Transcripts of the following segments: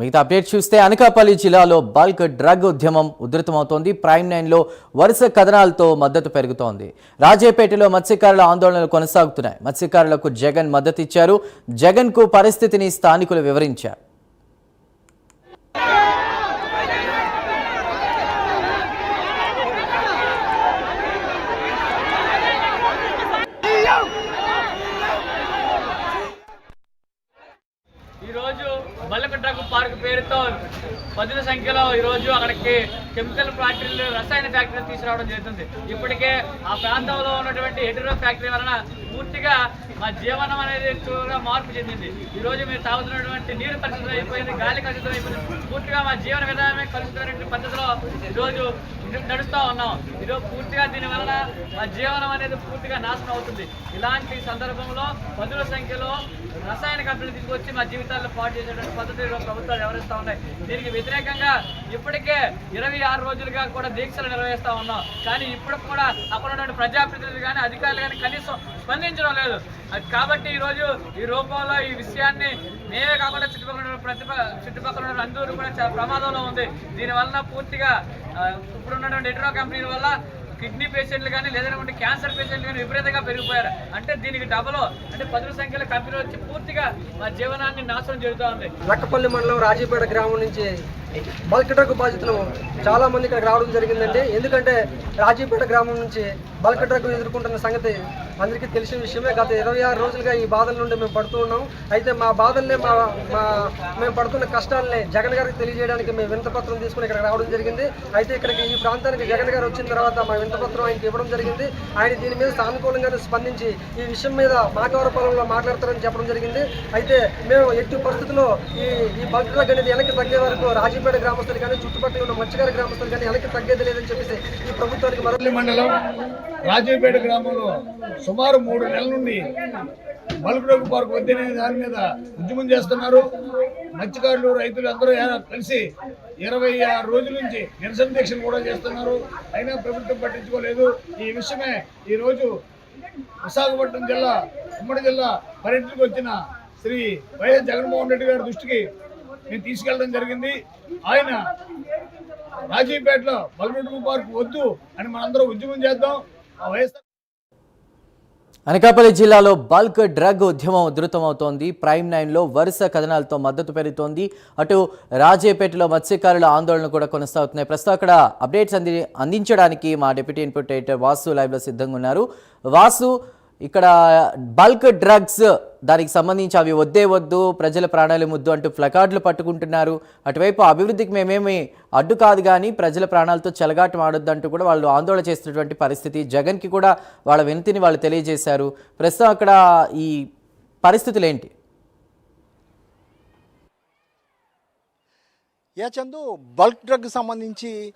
మిగతా అప్డేట్ చూస్తే అనకాపల్లి జిల్లాలో బల్క్ డ్రగ్ ఉద్యమం ఉధృతమవుతోంది. ప్రైమ్ నైన్లో వరుస కథనాలతో మద్దతు పెరుగుతోంది. రాజేపేటలో మత్స్యకారుల ఆందోళనలు కొనసాగుతున్నాయి. మత్స్యకారులకు జగన్ మద్దతు ఇచ్చారు జగన్కు పరిస్థితిని స్థానికులు వివరించారు ఈ రోజు బల్లక డ్రగ్ పార్క్ పదుల సంఖ్యలో ఈ రోజు అక్కడికి కెమికల్ ఫ్యాక్టరీలు రసాయన ఫ్యాక్టరీలు తీసుకురావడం జరుగుతుంది. ఇప్పటికే ఆ ప్రాంతంలో ఉన్నటువంటి హెటరో ఫ్యాక్టరీ వలన పూర్తిగా మా జీవనం అనేది ఎక్కువగా మార్పు చెందింది. ఈ రోజు మీరు తాగుతున్నటువంటి నీరు కలుషితం అయిపోయింది గాలి కలుషితం అయిపోయింది. పూర్తిగా మా జీవన విధానమే కలుషితమైన పద్ధతిలో ఈరోజు నడుస్తూ ఉన్నాం. ఈరోజు పూర్తిగా దీనివల్ల మా జీవనం అనేది పూర్తిగా నాశనం అవుతుంది. ఇలాంటి సందర్భంలో పదుల సంఖ్యలో రసాయన కంపెనీలు తీసుకొచ్చి మా జీవితాల్లో పాటు చేసేటువంటి పద్ధతి ప్రభుత్వాలు వ్యవహరిస్తూ ఉన్నాయి. దీనికి వ్యతిరేకంగా ఇప్పటికే ఇరవై ఆరు రోజులుగా కూడా దీక్షలు నిర్వహిస్తూ ఉన్నాం. కానీ ఇప్పుడు కూడా అక్కడ ఉన్నటువంటి ప్రజాప్రతినిధులు కానీ అధికారులు కానీ కనీసం స్పందించడం లేదు. అది కాబట్టి ఈరోజు ఈ రూపంలో ఈ విషయాన్ని మేమే కాకుండా చుట్టుపక్కల ఉన్న ప్రతిభ చుట్టుపక్కల ఉన్న అందరూ కూడా చాలా ప్రమాదంలో ఉంది. దీనివల్ల పూర్తిగా ఆ, ఇప్పుడు ఉన్నటువంటి ఎటరో కంపెనీల వల్ల కిడ్నీ పేషెంట్లు కానీ లేదంటే క్యాన్సర్ పేషెంట్లు కానీ విపరీతంగా పెరిగిపోయారు. అంటే దీనికి డబల్ అంటే పదుల సంఖ్యలో కంపెనీలు వచ్చి పూర్తిగా మా జీవనాన్ని నాశనం జరుగుతూ ఉంది. లక్కపల్లి మండలం రాజీపేట గ్రామం నుంచి బల్క్ బాధితులు చాలామంది ఇక్కడికి రావడం జరిగిందండి. ఎందుకంటే రాజీపేట గ్రామం నుంచి బల్క్ ఎదుర్కొంటున్న సంగతి అందరికీ తెలిసిన విషయమే గత ఇరవై ఆరు రోజులుగా ఈ బాధల నుండి మేము పడుతూ ఉన్నాం. అయితే మా బాధల్నే మా మా మేము పడుతున్న కష్టాలనే జగన్ గారికి తెలియజేయడానికి మేము వింతపత్రం తీసుకుని ఇక్కడ రావడం జరిగింది. అయితే ఇక్కడికి ఈ ప్రాంతానికి జగన్ గారు వచ్చిన తర్వాత మా వింతపత్రం ఆయనకి ఇవ్వడం జరిగింది. ఆయన దీని మీద సానుకూలంగానే స్పందించి ఈ విషయం మీద మాకవర పొలంలో మాట్లాడతారని చెప్పడం జరిగింది. అయితే మేము ఎట్టి పరిస్థితుల్లో ఈ ఈ బల్క్ డ్రగ్ అనేది వెనక్కి తగ్గే వరకు రాజీపేట గ్రామస్తులు కానీ చుట్టుపక్కల ఉన్న మత్స్యకార గ్రామస్తులు కానీ వెనక్కి తగ్గేది లేదని చెప్పేసి ఈ ప్రభుత్వానికి మరొక మండలం రాజీపేట గ్రామంలో సుమారు మూడు నెలల నుండి బల్కుడోగు పార్క్ వద్దనే దాని మీద ఉద్యమం చేస్తున్నారు. మత్స్యకారులు రైతులు అందరూ కలిసి ఇరవై ఆరు రోజుల నుంచి నిరసన దీక్షలు కూడా చేస్తున్నారు. అయినా ప్రభుత్వం పట్టించుకోలేదు. ఈ విషయమే ఈరోజు విశాఖపట్నం జిల్లా ఉమ్మడి జిల్లా పర్యటనకు వచ్చిన శ్రీ వైఎస్ జగన్మోహన్ రెడ్డి గారి దృష్టికి మేము తీసుకెళ్ళడం జరిగింది. ఆయన రాజీపేటలో బల్బెడ్రూమ్ పార్క్ వద్దు అని మనందరం ఉద్యమం చేద్దాం. ఆ వైఎస్ఆర్ అనకాపల్లి జిల్లాలో బల్క్ డ్రగ్ ఉద్యమం ఉధృతమవుతోంది. ప్రైమ్ నైన్లో వరుస కథనాలతో మద్దతు పెరుగుతోంది. అటు రాజేపేటలో మత్స్యకారుల ఆందోళన కూడా కొనసాగుతున్నాయి. ప్రస్తుతం అక్కడ అప్డేట్స్ అంది అందించడానికి మా డిప్యూటీ ఇన్పుట్ ఎడిటర్ వాసు లైవ్లో సిద్ధంగా ఉన్నారు. వాసు ఇక్కడ బల్క్ డ్రగ్స్ దానికి సంబంధించి అవి వద్దే వద్దు ప్రజల ప్రాణాలు ముద్దు అంటూ ప్లకార్డులు పట్టుకుంటున్నారు. అటువైపు అభివృద్ధికి మేమేమి అడ్డు కాదు కానీ ప్రజల ప్రాణాలతో చెలగాటం ఆడొద్దు అంటూ కూడా వాళ్ళు ఆందోళన చేస్తున్నటువంటి పరిస్థితి జగన్కి కూడా వాళ్ళ వినతిని వాళ్ళు తెలియజేశారు. ప్రస్తుతం అక్కడ ఈ పరిస్థితులు ఏంటి? యా చందు బల్క్ డ్రగ్ సంబంధించి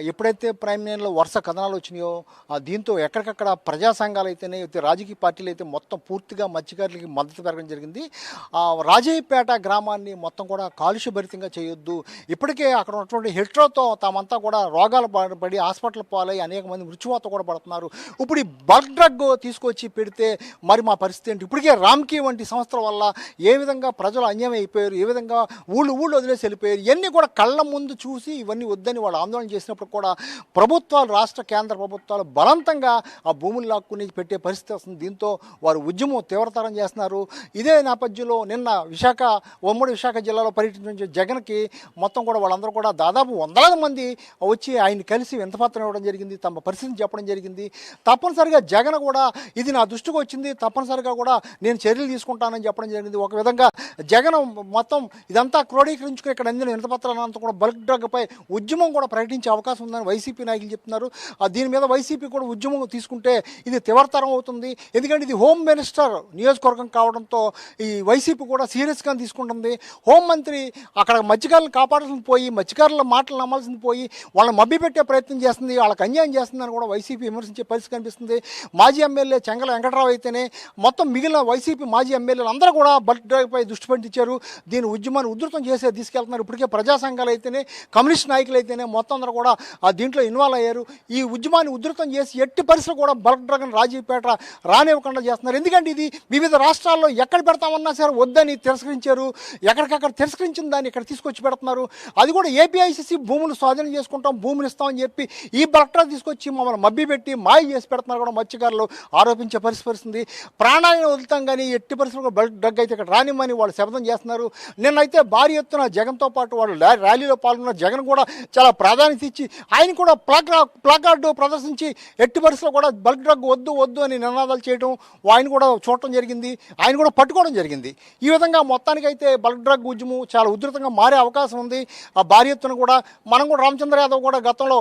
ఎప్పుడైతే ప్రైమ్ మినిస్టర్లో వరుస కథనాలు వచ్చినాయో దీంతో ఎక్కడికక్కడ ప్రజా సంఘాలు అయితేనే అయితే రాజకీయ పార్టీలు అయితే మొత్తం పూర్తిగా మత్స్యకారులకి మద్దతు పెరగడం జరిగింది. ఆ, రాజయ్యపేట గ్రామాన్ని మొత్తం కూడా కాలుష్యభరితంగా చేయొద్దు. ఇప్పటికే అక్కడ ఉన్నటువంటి హెట్రోతో తామంతా కూడా రోగాలు పడి- హాస్పిటల్ పాలై అనేక మంది మృత్యువాత కూడా పడుతున్నారు. ఇప్పుడు ఈ బల్క్ డ్రగ్ తీసుకొచ్చి పెడితే మరి మా పరిస్థితి ఏంటి? ఇప్పటికే రామ్కీ వంటి సంస్థల వల్ల ఏ విధంగా ప్రజలు అన్యాయం అయిపోయారు? ఏ విధంగా ఊళ్ళు ఊళ్ళు వదిలేసి వెళ్ళిపోయారు? ఇవన్నీ కూడా కళ్ళ ముందు చూసి ఇవన్నీ వద్దని వాళ్ళు ఆందోళన చేసినప్పుడు కూడా ప్రభుత్వాలు రాష్ట్ర కేంద్ర ప్రభుత్వాలు బలవంతంగా ఆ భూములు లాక్కుని పెట్టే పరిస్థితి వస్తుంది. దీంతో వారు ఉద్యమం తీవ్రతరం చేస్తున్నారు. ఇదే నేపథ్యంలో నిన్న విశాఖ ఉమ్మడి విశాఖ జిల్లాలో పర్యటించిన జగన్కి మొత్తం కూడా వాళ్ళందరూ కూడా దాదాపు వందలాది మంది వచ్చి ఆయన కలిసి వింతపత్రం ఇవ్వడం జరిగింది. తమ పరిస్థితిని చెప్పడం జరిగింది. తప్పనిసరిగా జగన్ కూడా ఇది నా దృష్టికి వచ్చింది. తప్పనిసరిగా కూడా నేను చర్యలు తీసుకుంటానని చెప్పడం జరిగింది. ఒక విధంగా జగన్ మొత్తం ఇదంతా క్రోడీకరించుకుని ఇక్కడ అందిన వినతపత్రాలంతా కూడా బల్క్ డ్రగ్పై ఉద్యమం కూడా ప్రకటించే అవకాశం ఉందని వైసీపీ నాయకులు చెప్తున్నారు. దీని మీద వైసీపీ కూడా ఉద్యమం తీసుకుంటే ఇది తీవ్రతరం అవుతుంది. ఎందుకంటే ఇది హోమ్ మినిస్టర్ నియోజకవర్గం కావడంతో ఈ వైసీపీ కూడా సీరియస్గా తీసుకుంటుంది. హోంమంత్రి అక్కడ మత్స్యకారులను కాపాడాల్సింది పోయి మత్స్యకారుల మాటలు నమ్మాల్సింది పోయి వాళ్ళని మభ్యపెట్టే ప్రయత్నం చేస్తుంది వాళ్ళకి అన్యాయం చేస్తుందని కూడా వైసీపీ విమర్శించే పరిస్థితి కనిపిస్తుంది. మాజీ ఎమ్మెల్యే చెంగల వెంకటరావు అయితేనే మొత్తం మిగిలిన వైసీపీ మాజీ ఎమ్మెల్యేలు అందరూ కూడా బల్క్ డ్రైవ్పై దృష్టి పెట్టించారు. దీని ఉద్యమాన్ని ఉధృతం చేసే తీసుకెళ్తున్నారు ఇప్పటికే ప్రజా సంఘాలు అయితేనే కమ్యూనిస్ట్ నాయకులు అయితేనే మొత్తం అందరూ కూడా ఆ దీంట్లో ఇన్వాల్వ్ అయ్యారు. ఈ ఉద్యమాన్ని ఉధృతం చేసి ఎట్టి పరిస్థితులు కూడా బల్క్ డ్రగ్ రాజీపేట రానివ్వకుండా చేస్తున్నారు. ఎందుకంటే ఇది వివిధ రాష్ట్రాల్లో ఎక్కడ పెడతామన్నా సరే వద్దని తిరస్కరించారు. ఎక్కడికక్కడ తిరస్కరించిన దాన్ని ఇక్కడ తీసుకొచ్చి పెడుతున్నారు. అది కూడా ఏపీఐసిసి భూములు స్వాధీనం చేసుకుంటాం భూములు ఇస్తామని చెప్పి ఈ బల్క్ డ్రగ్ తీసుకొచ్చి మమ్మల్ని మబ్బి పెట్టి మాయ చేసి పెడుతున్నారు కూడా మత్స్యకారులు ఆరోపించే పరిస్థితి వస్తుంది. ప్రాణాలను వదులుతాం కానీ ఎట్టి పరిస్థితుల్లో బల్క్ డ్రగ్ అయితే ఇక్కడ రానిమ్మని వాళ్ళు శబ్దం చేస్తున్నారు. నిన్నైతే భారీ ఎత్తున జగన్తో పాటు వాళ్ళు ర్యాలీలో పాల్గొన్న జగన్ కూడా చాలా ప్రాధాన్యత ఇచ్చి ఆయన కూడా ప్లాక్ ప్లాకార్డు ప్రదర్శించి ఎట్టి పరిస్థితుల్లో కూడా బల్క్ డ్రగ్ వద్దు వద్దు అని నినాదాలు చేయడం ఆయన కూడా చూడటం జరిగింది. ఆయన కూడా పట్టుకోవడం జరిగింది. ఈ విధంగా మొత్తానికైతే బల్క్ డ్రగ్ ఉద్యమం చాలా ఉధృతంగా మారే అవకాశం ఉంది. ఆ భారీ ఎత్తున కూడా మనం కూడా రామచంద్ర యాదవ్ కూడా గతంలో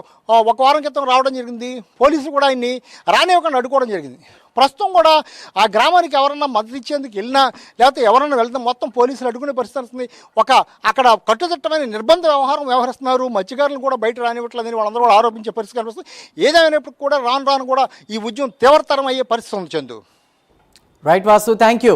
ఒక వారం క్రితం రావడం జరిగింది. పోలీసులు కూడా ఆయన్ని రానివ్వకుండా అడ్డుకోవడం జరిగింది. ప్రస్తుతం కూడా ఆ గ్రామానికి ఎవరన్నా మద్దతు ఇచ్చేందుకు వెళ్ళినా లేకపోతే ఎవరన్నా వెళ్తే మొత్తం పోలీసులు అడుగునే పరిస్థితి వస్తుంది. ఒక అక్కడ కట్టుదిట్టమైన నిర్బంధ వ్యవహారం వ్యవహరిస్తున్నారు. మత్స్యకారులను కూడా బయట రానివ్వట్లేదని వాళ్ళందరూ కూడా ఆరోపించే పరిస్థితి కనిపిస్తుంది. ఏదేమైనప్పుడు కూడా రాను రాను కూడా ఈ ఉద్యమం తీవ్రతరం అయ్యే పరిస్థితి ఉంది Chandu. Right Vasu thank you